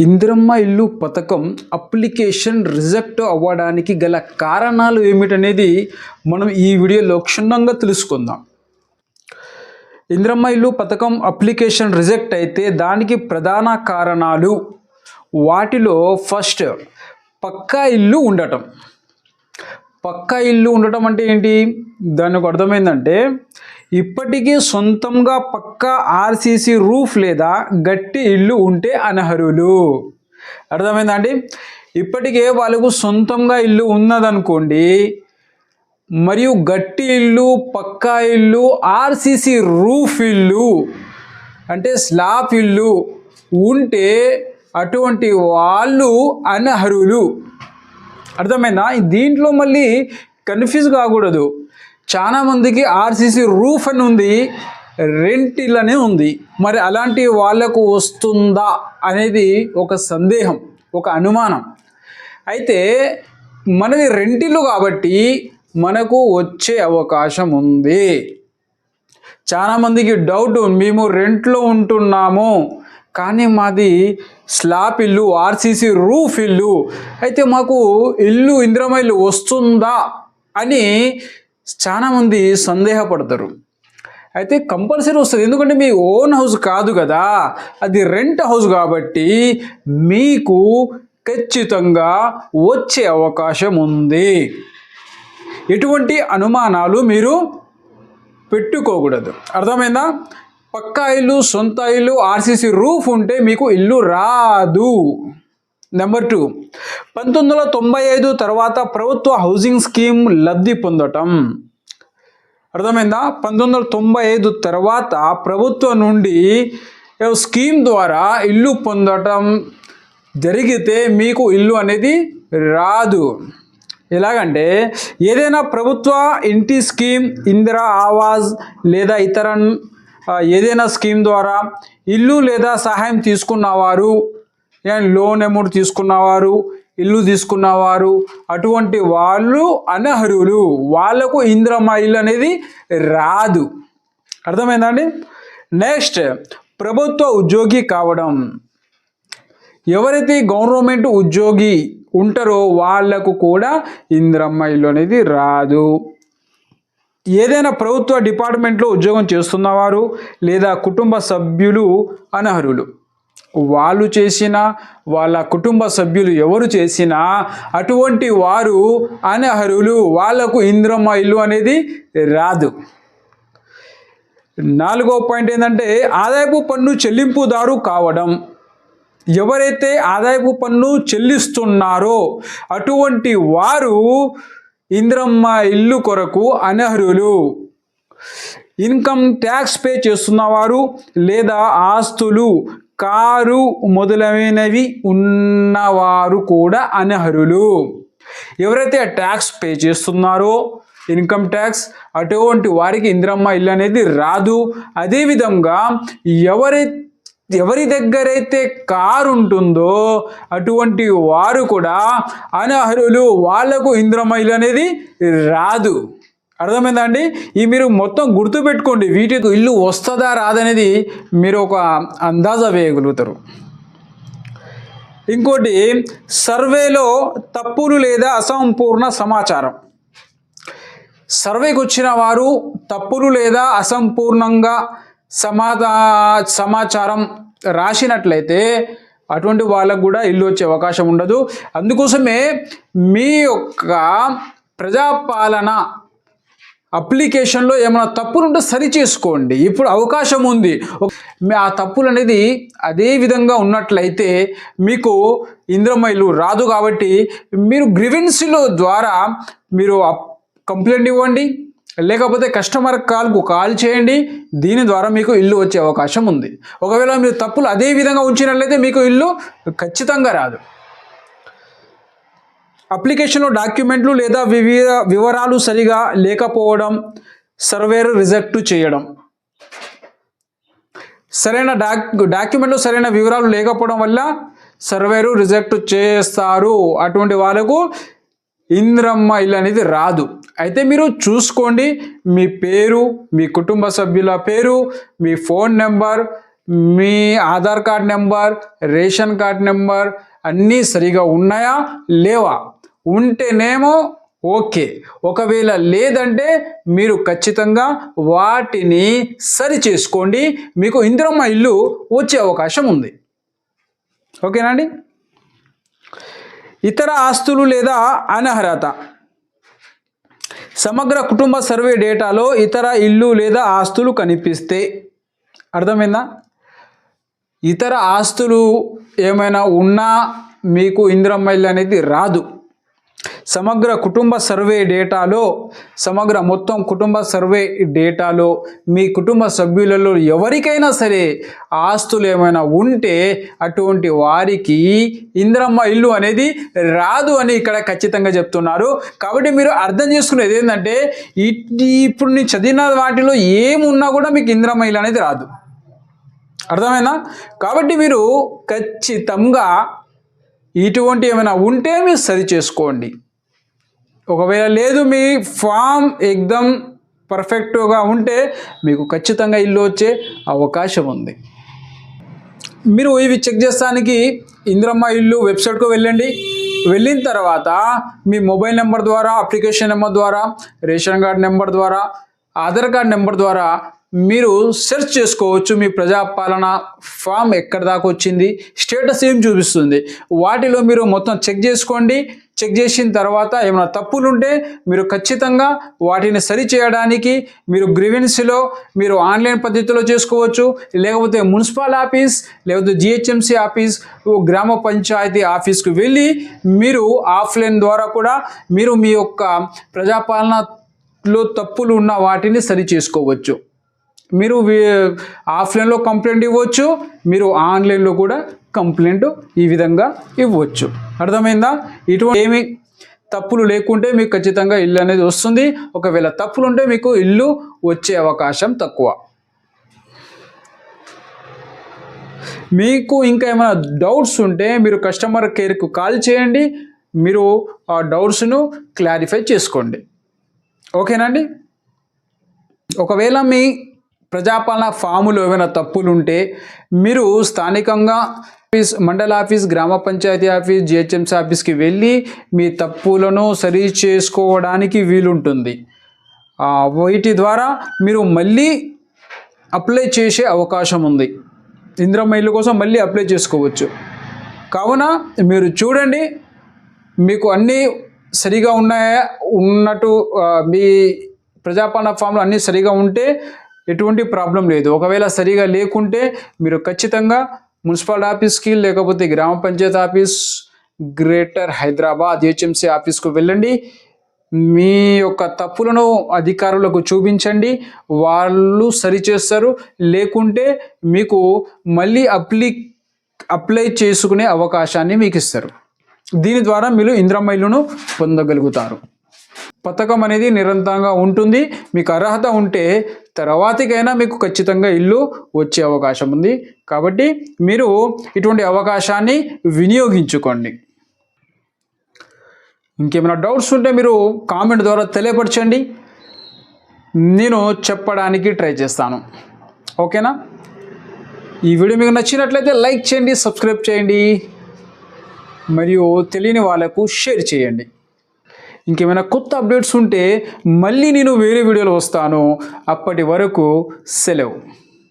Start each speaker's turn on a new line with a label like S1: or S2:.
S1: ఇందిరమ్మ ఇల్లు పథకం application reject అవ్వడానికి గల కారణాలు ఏమిటనేది మనం ఈ వీడియోలో క్షుణ్ణంగా తెలుసుకుందాం. ఇందిరమ్మ ఇల్లు పథకం అప్లికేషన్ రిజెక్ట్ అయితే దానికి ప్రధాన కారణాలు వాటిలో ఫస్ట్ పక్కా ఇల్లు ఉండటం. పక్కా ఇల్లు ఉండటం అంటే ఏంటి? దానికి అర్థమైందంటే ఇప్పటికీ సొంతంగా పక్కా ఆర్సీసీ రూఫ్ లేదా గట్టి ఇల్లు ఉంటే అనర్హులు. అర్థమైందా అండి ఇప్పటికే వాళ్ళకు సొంతంగా ఇల్లు ఉన్నదనుకోండి మరియు గట్టి ఇల్లు పక్కా ఇల్లు ఆర్సీసీ రూఫ్ ఇల్లు అంటే స్లాబ్ ఇల్లు ఉంటే అటువంటి వాళ్ళు అనర్హులు. అర్థమైందా? దీంట్లో మళ్ళీ కన్ఫ్యూజ్ కాకూడదు. చాలా మందికి ఆర్సీసీ రూఫ్ అని ఉంది రెంట్ అని ఉంది. మరి అలాంటి వాళ్ళకు వస్తుందా అనేది ఒక సందేహం ఒక అనుమానం. అయితే మనది రెంటిల్లు కాబట్టి మనకు వచ్చే అవకాశం ఉంది. చాలామందికి డౌట్ మేము రెంట్లో ఉంటున్నాము కానీ మాది స్లాబ్ ఇల్లు ఆర్సీసీ రూఫ్ ఇల్లు. అయితే మాకు ఇల్లు ఇంద్రమైల్లు వస్తుందా అని చాలామంది సందేహపడతారు. అయితే కంపల్సరీ వస్తుంది. ఎందుకంటే మీ ఓన్ హౌస్ కాదు కదా. అది రెంట్ హౌస్ కాబట్టి మీకు ఖచ్చితంగా వచ్చే అవకాశం ఉంది. ఎటువంటి అనుమానాలు మీరు పెట్టుకోకూడదు. అర్థమైందా? పక్కా ఇల్లు సొంత ఇల్లు ఆర్సీసీ రూఫ్ ఉంటే మీకు ఇల్లు రాదు. Number two. పంతొమ్మిది వందల తొంభై ఐదు తర్వాత ప్రభుత్వ హౌసింగ్ స్కీమ్ లబ్ధి పొందటం. అర్థమైందా? పంతొమ్మిది వందల తొంభై ఐదు తర్వాత ప్రభుత్వం నుండి స్కీమ్ ద్వారా ఇల్లు పొందటం జరిగితే మీకు ఇల్లు అనేది రాదు. ఎలాగంటే ఏదైనా ప్రభుత్వ ఇంటి స్కీమ్ ఇందిరా ఆవాజ్ లేదా ఇతర ఏదైనా స్కీమ్ ద్వారా ఇల్లు లేదా సహాయం తీసుకున్నవారు లోన్ అమౌంట్ తీసుకున్నవారు ఇల్లు తీసుకున్నవారు అటువంటి వాళ్ళు అనర్హులు. వాళ్ళకు ఇంద్రమ్మ ఇల్లు అనేది రాదు. అర్థమైందండి? నెక్స్ట్ ప్రభుత్వ ఉద్యోగి కావడం. ఎవరైతే గవర్నమెంట్ ఉద్యోగి ఉంటారో వాళ్ళకు కూడా ఇంద్రమ్మ ఇల్లు అనేది రాదు. ఏదైనా ప్రభుత్వ డిపార్ట్మెంట్లో ఉద్యోగం చేస్తున్నవారు లేదా కుటుంబ సభ్యులు అనర్హులు. వాళ్ళు చేసిన వాళ్ళ కుటుంబ సభ్యులు ఎవరు చేసినా అటువంటి వారు అనర్హులు వాళ్ళకు ఇంద్రమ్మ ఇల్లు అనేది రాదు. నాలుగో పాయింట్ ఏంటంటే ఆదాయపు పన్ను చెల్లింపుదారు కావడం. ఎవరైతే ఆదాయపు పన్ను చెల్లిస్తున్నారో అటువంటి వారు ఇంద్రమ్మ ఇల్లు కొరకు అనర్హులు. ఇన్కమ్ ట్యాక్స్ పే చేస్తున్నవారు లేదా ఆస్తులు కారు మొదలైనవి ఉన్నవారు కూడా అనర్హులు. ఎవరైతే ట్యాక్స్ పే చేస్తున్నారో ఇన్కమ్ ట్యాక్స్ అటువంటి వారికి ఇంద్రమ్మ ఇల్లు అనేది రాదు. అదేవిధంగా ఎవరి ఎవరి దగ్గరైతే కారు ఉంటుందో అటువంటి వారు కూడా అనర్హులు. వాళ్ళకు ఇంద్రమ్మ ఇల్లు అనేది రాదు. అర్థమైందా అండి? ఈ మీరు మొత్తం గుర్తుపెట్టుకోండి వీటికి ఇల్లు వస్తుందా రాదనేది మీరు ఒక అందాజా వేయగలుగుతారు. ఇంకోటి సర్వేలో తప్పులు లేదా అసంపూర్ణ సమాచారం. సర్వేకి వచ్చిన వారు తప్పులు లేదా అసంపూర్ణంగా సమాధా సమాచారం రాసినట్లయితే అటువంటి వాళ్ళకు కూడా ఇల్లు వచ్చే అవకాశం ఉండదు. అందుకోసమే మీ యొక్క ప్రజాపాలన అప్లికేషన్లో ఏమైనా తప్పులు ఉంటే సరి చేసుకోండి. ఇప్పుడు అవకాశం ఉంది. ఆ తప్పులు అనేది అదే విధంగా ఉన్నట్లయితే మీకు ఇంద్రమైలు రాదు కాబట్టి మీరు గ్రివెన్సీలో ద్వారా మీరు అప్- కంప్లైంట్ ఇవ్వండి. లేకపోతే కస్టమర్ కాల్కు కాల్ చేయండి. దీని ద్వారా మీకు ఇల్లు వచ్చే అవకాశం ఉంది. ఒకవేళ మీరు తప్పులు అదే విధంగా ఉంచినట్లయితే మీకు ఇల్లు ఖచ్చితంగా రాదు. అప్లికేషన్లో డాక్యుమెంట్లు లేదా వివిధ వివరాలు సరిగా లేకపోవడం సర్వేర్ రిజెక్ట్ చేయడం. సరైన డాక్ డాక్యుమెంట్లో సరైన వివరాలు లేకపోవడం వల్ల సర్వేరు రిజెక్ట్ చేస్తారు. అటువంటి వాళ్ళకు ఇంద్రమ్మ ఇల్లు అనేది రాదు. అయితే మీరు చూసుకోండి మీ పేరు మీ కుటుంబ సభ్యుల పేరు మీ ఫోన్ నెంబర్ మీ Aadhaar card number ration card number అన్నీ సరిగా ఉన్నాయా? లేవా? ఉంటేనేమో ఓకే. ఒకవేళ లేదంటే మీరు ఖచ్చితంగా వాటిని సరి చేసుకోండి మీకు ఇందిరమ్మ ఇల్లు వచ్చే అవకాశం ఉంది. ఓకేనండి ఇతర ఆస్తులు లేదా అనర్హత? సమగ్ర కుటుంబ సర్వే డేటాలో ఇతర ఇల్లు లేదా ఆస్తులు కనిపిస్తే అర్థమైందా? ఇతర ఆస్తులు ఏమైనా ఉన్నా మీకు ఇందిరమ్మ ఇల్లు అనేది రాదు. సమగ్ర కుటుంబ సర్వే డేటాలో సమగ్ర మొత్తం కుటుంబ సర్వే డేటాలో మీ కుటుంబ సభ్యులలో ఎవరికైనా సరే ఆస్తులు ఏమైనా ఉంటే అటువంటి వారికి ఇంద్రమ్మ ఇల్లు అనేది రాదు అని ఇక్కడ ఖచ్చితంగా చెప్తున్నారు. కాబట్టి మీరు అర్థం చేసుకునేది ఏంటంటే ఇప్పుడు నేను చదివిన వాటిలో ఏమున్నా కూడా మీకు ఇంద్రమ్మ ఇల్లు అనేది రాదు. అర్థమైందా? కాబట్టి మీరు ఖచ్చితంగా ఇటువంటి ఏమైనా ఉంటే మీరు సరి చేసుకోండి. ఒకవేళ లేదు మీ ఫామ్ ఎగ్దమ్ పర్ఫెక్ట్గా ఉంటే మీకు ఖచ్చితంగా ఇల్లు వచ్చే అవకాశం ఉంది. మీరు ఇవి చెక్ చేస్తానికి ఇంద్రమ్మ ఇల్లు వెబ్సైట్కు వెళ్ళండి. వెళ్ళిన తర్వాత మీ మొబైల్ నెంబర్ ద్వారా అప్లికేషన్ నెంబర్ ద్వారా రేషన్ కార్డ్ నెంబర్ ద్వారా ఆధార్ కార్డ్ నెంబర్ ద్వారా మీరు సెర్చ్ చేసుకోవచ్చు మీ ప్రజాపాలన ఫామ్ ఎక్కడి దాకా వచ్చింది స్టేటస్ ఏం చూపిస్తుంది. వాటిలో మీరు మొత్తం చెక్ చేసుకోండి. చెక్ చేసిన తర్వాత ఏమైనా తప్పులు ఉంటే మీరు ఖచ్చితంగా వాటిని సరి చేయడానికి మీరు గ్రివెన్సీలో మీరు ఆన్లైన్ పద్ధతిలో చేసుకోవచ్చు. లేకపోతే మున్సిపల్ ఆఫీస్ లేకపోతే జిహెచ్ఎంసీ ఆఫీస్ గ్రామ పంచాయతీ ఆఫీస్కి వెళ్ళి మీరు ఆఫ్లైన్ ద్వారా కూడా మీరు మీ యొక్క ప్రజాపాలనలో తప్పులు ఉన్న వాటిని సరి చేసుకోవచ్చు. మీరు ఆఫ్లైన్లో కంప్లైంట్ ఇవ్వచ్చు మీరు ఆన్లైన్లో కూడా కంప్లైంట్ ఈ విధంగా ఇవ్వచ్చు. అర్థమైందా? ఇటువంటి ఏమి తప్పులు లేకుంటే మీకు ఖచ్చితంగా ఇల్లు అనేది వస్తుంది. ఒకవేళ తప్పులు ఉంటే మీకు ఇల్లు వచ్చే అవకాశం తక్కువ. మీకు ఇంకా ఏమైనా డౌట్స్ ఉంటే మీరు కస్టమర్ కేర్కు కాల్ చేయండి. మీరు ఆ డౌట్స్ను క్లారిఫై చేసుకోండి. ఓకేనండి ఒకవేళ మీ ప్రజాపాలన ఫాములో ఏమైనా తప్పులు ఉంటే మీరు స్థానికంగా ఆఫీస్ మండల ఆఫీస్ గ్రామ పంచాయతీ ఆఫీస్ జిహెచ్ఎంసీ ఆఫీస్కి వెళ్ళి మీ తప్పులను సరి చేసుకోవడానికి వీలుంటుంది. వీటి ద్వారా మీరు మళ్ళీ అప్లై చేసే అవకాశం ఉంది. ఇందిరమ్మ ఇల్లు కోసం మళ్ళీ అప్లై చేసుకోవచ్చు. కావున మీరు చూడండి మీకు అన్నీ సరిగా ఉన్నాయా? ఉన్నట్టు మీ ప్రజాపాలన ఫామ్లో అన్నీ సరిగా ఉంటే ఎటువంటి ప్రాబ్లం లేదు. ఒకవేళ సరిగా లేకుంటే మీరు ఖచ్చితంగా మున్సిపల్ ఆఫీస్కి లేకపోతే గ్రామ panchayat office greater Hyderabad HMC ఆఫీస్కు వెళ్ళండి. మీ యొక్క తప్పులను అధికారులకు చూపించండి. వాళ్ళు సరిచేస్తారు. లేకుంటే మీకు మళ్ళీ అప్లీ అప్లై చేసుకునే అవకాశాన్ని మీకు ఇస్తారు. దీని ద్వారా మీరు ఇంద్రమైలును పొందగలుగుతారు. పథకం అనేది నిరంతరంగా ఉంటుంది. మీకు అర్హత ఉంటే తర్వాతికైనా మీకు ఖచ్చితంగా ఇల్లు వచ్చే అవకాశం ఉంది. కాబట్టి మీరు ఇటువంటి అవకాశాన్ని వినియోగించుకోండి. ఇంకేమైనా డౌట్స్ ఉంటే మీరు కామెంట్ ద్వారా తెలియపరచండి. నేను చెప్పడానికి ట్రై చేస్తాను. ఓకేనా? ఈ వీడియో మీకు నచ్చినట్లయితే లైక్ చేయండి సబ్స్క్రైబ్ చేయండి. మరియు తెలియని వాళ్ళకు షేర్ చేయండి. ఇంకేమైనా కొత్త అప్డేట్స్ ఉంటే మళ్ళీ నేను వేరే వీడియోలో వస్తాను. అప్పటి వరకు సెలవు.